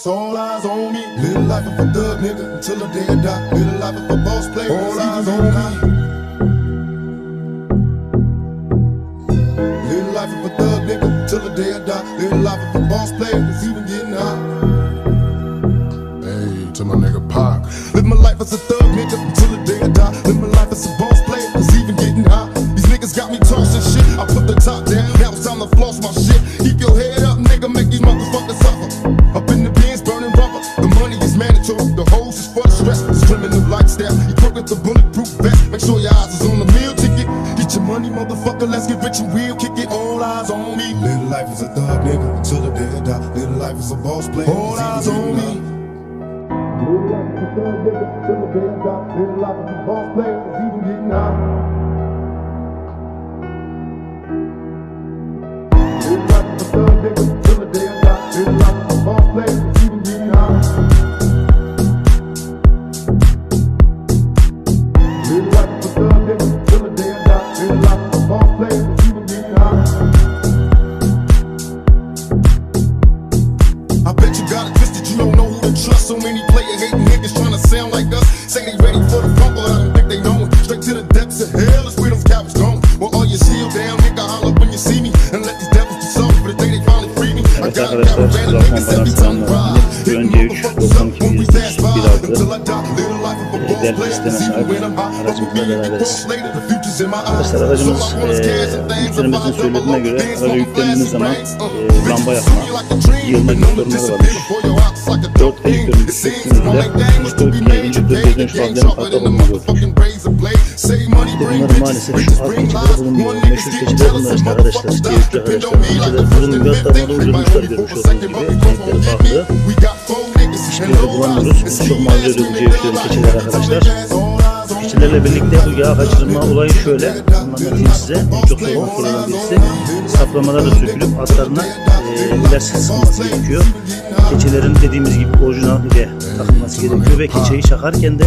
It's all eyes on me. Live life of a thug nigga until the day I die. Live life of a boss player. All eyes on me. Live life of a thug nigga until the day I die. Live life of a boss player. It's even getting hot. Hey, to my nigga Pac. Live my life as a thug nigga boss player. All eyes on me. Live life as a thug nigga till the day I die. Live life as a boss player. Trust. So many player hating niggas trying to sound like us. Say they ready for the fumble, I don't think they know it. Straight to the depths of hell is where them cowards going. Well, all your shield down, nigga, holler when you see me. And let these devils be soft for the day they finally free me. I got a caravan of niggas every time I ride. iki When we yüz pass by, bir altı. until I die, live the life of a boss Değerli player. listeme See sahip when I'm high, but aracımızla we get beraberiz. close later, the future's in my eyes. So I and things, müşterimizin if I söylediğine double göre up, aracı yüklendiğiniz zaman bands, uh, eee, lamba yakma, yılma gibi sorunları varmış. 4 enjektörün söktüğünüzde enjektör ile enjektör gözden şu farkların farklı olduğunu gördük. Bunların maalesef şu alt keçileri bulunmuyor. Meşhur keçiler bunlar işte arkadaşlar. C3 arkadaşlar. Keçiler bulunmuyor. Hatta bunu uydurmuşlar görmüş olduğunuz gibi. Renkleri farklı. Hiçbir yerde bulamıyoruz. Bunu çok mağdur ediyor bu C3'lerin keçileri arkadaşlar. Keçilerle birlikte bu yağ kaçırma olayı şöyle. Anlatayım size. Çok sorun sorulan birisi. Saplamalar da sökülüp altlarına e, ilaç sıkılması gerekiyor. Keçilerin dediğimiz gibi orijinal ile takılması gerekiyor ve keçeyi çakarken de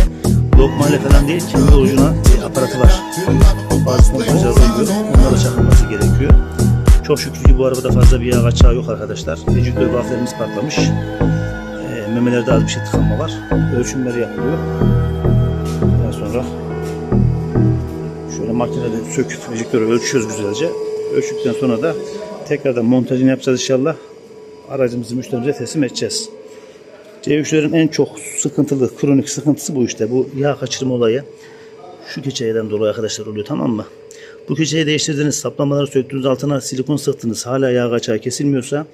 lokmayla falan değil kendi orijinal bir aparatı var. Bazı pompacılar uyuyor. Onlarla çakılması gerekiyor. Çok şükür ki bu arabada fazla bir yağ kaçağı yok arkadaşlar. Enjektör valflerimiz patlamış. E, memelerde az bir şey tıkanma var. Ölçümleri yapılıyor. Daha sonra makinede söküp enjektörü ölçüyoruz güzelce. Ölçtükten sonra da tekrardan montajını yapacağız inşallah. Aracımızı müşterimize teslim edeceğiz. C3'lerin en çok sıkıntılı, kronik sıkıntısı bu işte. Bu yağ kaçırma olayı. Şu keçeyden dolayı arkadaşlar oluyor tamam mı? Bu keçeyi değiştirdiniz, saplamaları söktünüz, altına silikon sıktınız. Hala yağ kaçağı kesilmiyorsa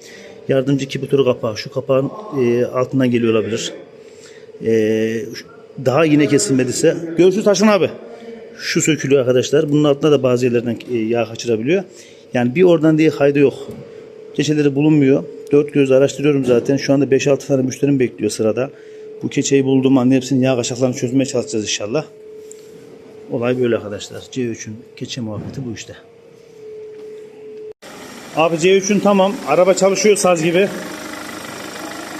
yardımcı kibitörü kapağı, şu kapağın e, altından geliyor olabilir. E, daha yine kesilmediyse görüşürüz Taşın abi. Şu sökülüyor arkadaşlar. Bunun altında da bazı yerlerden e, yağ kaçırabiliyor. Yani bir oradan diye kaydı yok. Keçeleri bulunmuyor. Dört gözle araştırıyorum zaten. Şu anda 5-6 tane müşterim bekliyor sırada. Bu keçeyi bulduğum anda hepsinin yağ kaçaklarını çözmeye çalışacağız inşallah. Olay böyle arkadaşlar. C3'ün keçe muhabbeti bu işte. Abi C3'ün tamam. Araba çalışıyor saz gibi.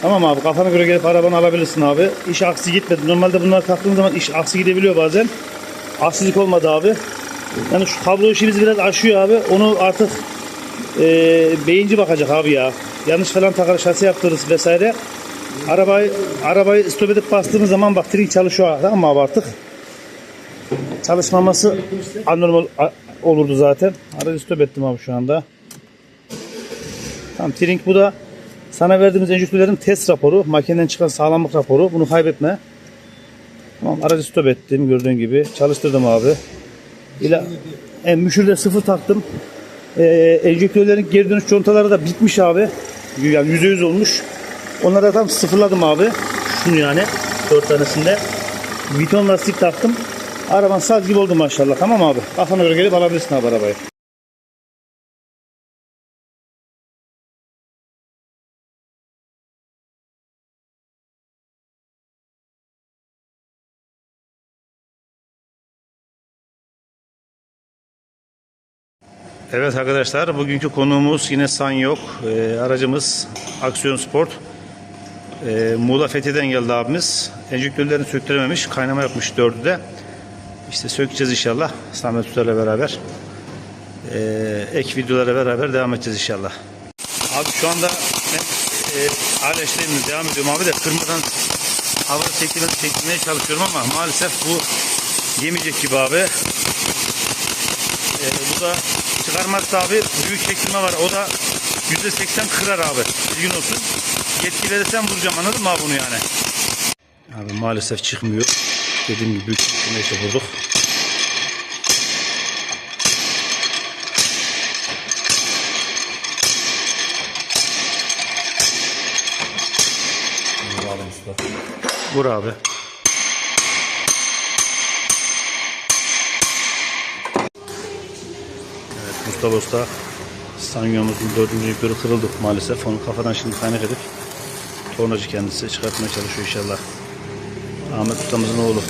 Tamam abi kafana göre gelip arabanı alabilirsin abi. İş aksi gitmedi. Normalde bunlar taktığın zaman iş aksi gidebiliyor bazen. Aksilik olmadı abi. Yani şu kablo işimizi biraz aşıyor abi. Onu artık e, beyinci bakacak abi ya. Yanlış falan takar şasi yaptırırız vesaire. Arabayı arabayı stop edip bastığımız zaman bak trik çalışıyor tamam mı abi artık. Çalışmaması anormal olurdu zaten. Aracı stop ettim abi şu anda. Tamam Trink bu da sana verdiğimiz enjektörlerin test raporu, makineden çıkan sağlamlık raporu. Bunu kaybetme. Tamam aracı stop ettim gördüğün gibi. Çalıştırdım abi. İla e, müşürde sıfır taktım. E, enjektörlerin geri dönüş contaları da bitmiş abi. Yani yüzde yüz olmuş. Onları da tam sıfırladım abi. Şunu yani. Dört tanesinde. Viton lastik taktım. Araban saz gibi oldu maşallah. Tamam abi. Kafana göre gelip alabilirsin abi arabayı. Evet arkadaşlar bugünkü konuğumuz yine Sanyok. Ee, aracımız Aksiyon Sport. Ee, Muğla Fethiye'den geldi abimiz. Enjektörlerini söktürememiş. Kaynama yapmış dördü de. İşte sökeceğiz inşallah. Samet Usta beraber. Ee, ek videolara beraber devam edeceğiz inşallah. Abi şu anda ben, e, Hala devam ediyorum abi de kırmadan havada çektirmeye, çektirmeye çalışıyorum ama maalesef bu yemeyecek gibi abi. Ee, bu da çıkarmazsa abi büyük çektirme var. O da %80 kırar abi. Bilgin olsun. Yetki verirsen vuracağım anladın mı abi bunu yani? Abi maalesef çıkmıyor. Dediğim gibi büyük çektirmeyi de vurduk. Vur abi. Usta Sanyomuzun dördüncü yukarı kırıldı maalesef. Onu kafadan şimdi kaynak edip tornacı kendisi çıkartmaya çalışıyor inşallah. Ahmet Usta'mızın oğlu.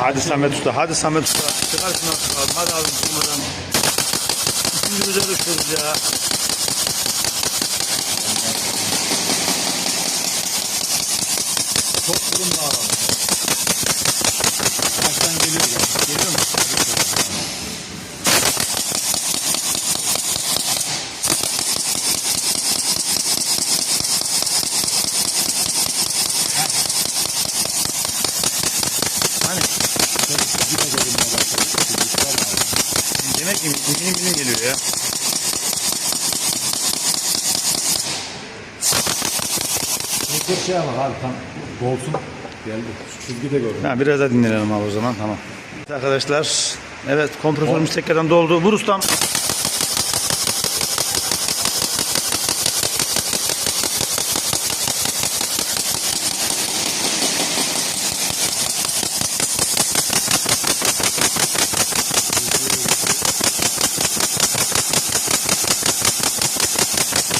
Hadi Samet Usta, hadi Samet Usta. Çıkar şunu abi, hadi abi durmadan. Güzel düşüyoruz ya. Çok burun bağladı. Kaçtan geliyor ya. Geliyor mu? Hani demek ki milim milim geliyor ya. Bir şey ama abi tam dolsun. Geldi. Şu çizgi de gördüm. Ha, biraz daha dinlenelim abi o zaman tamam. Evet Arkadaşlar evet kompresörümüz tekrardan doldu. Vur ustam.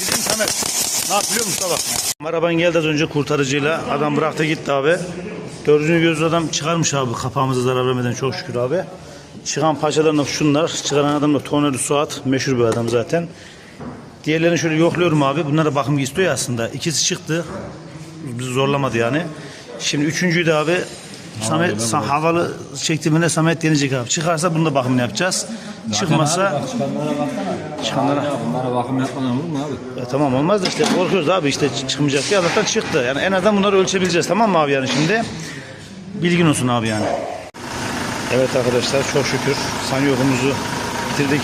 Bizim Samet. Ne yapıyor Mustafa? Araban geldi az önce kurtarıcıyla. Adam bıraktı gitti abi. Dördüncü gözlü adam çıkarmış abi kapağımıza zarar vermeden çok şükür abi. Çıkan parçalarına şunlar. Çıkaran adam da Toneli Suat. Meşhur bir adam zaten. Diğerlerini şöyle yokluyorum abi. Bunlara bakım istiyor aslında. İkisi çıktı. Bizi zorlamadı yani. Şimdi üçüncüyü de abi Samet sa- havalı çektimine Samet deneyecek abi. Çıkarsa bunu da bakımını yapacağız. Çıkmazsa Çıkanlara baksana. çıkanlara Ya bunlara bakım yapmadan olur mu abi? ya tamam olmaz da işte korkuyoruz abi işte çıkmayacak diye Allah'tan çıktı. Yani en azından bunları ölçebileceğiz tamam mı abi yani şimdi? Bilgin olsun abi yani. Evet arkadaşlar çok şükür sanyokumuzu bitirdik.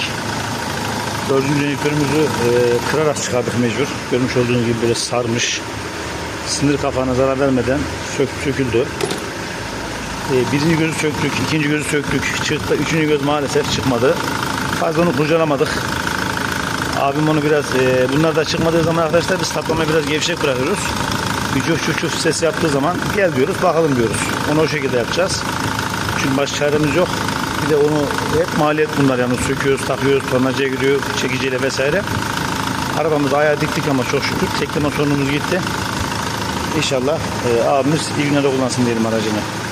Dördüncü yükümüzü e, kırarak çıkardık mecbur. Görmüş olduğunuz gibi böyle sarmış. Sinir kapağına zarar vermeden sök, söküldü. E, birinci gözü söktük, ikinci gözü söktük, çıktı. Üçüncü göz maalesef çıkmadı. Fazla onu kurcalamadık. Abim onu biraz e, bunlar da çıkmadığı zaman arkadaşlar biz saplamayı biraz gevşek bırakıyoruz. Bir çuf çuf çuf ses yaptığı zaman gel diyoruz bakalım diyoruz. Onu o şekilde yapacağız. Çünkü başka çaremiz yok. Bir de onu hep maliyet bunlar yani söküyoruz, takıyoruz, tornacıya gidiyor, çekiciyle vesaire. Arabamızı ayağa diktik ama çok şükür tekleme sorunumuz gitti. İnşallah e, abimiz iyi günlerde kullansın diyelim aracını.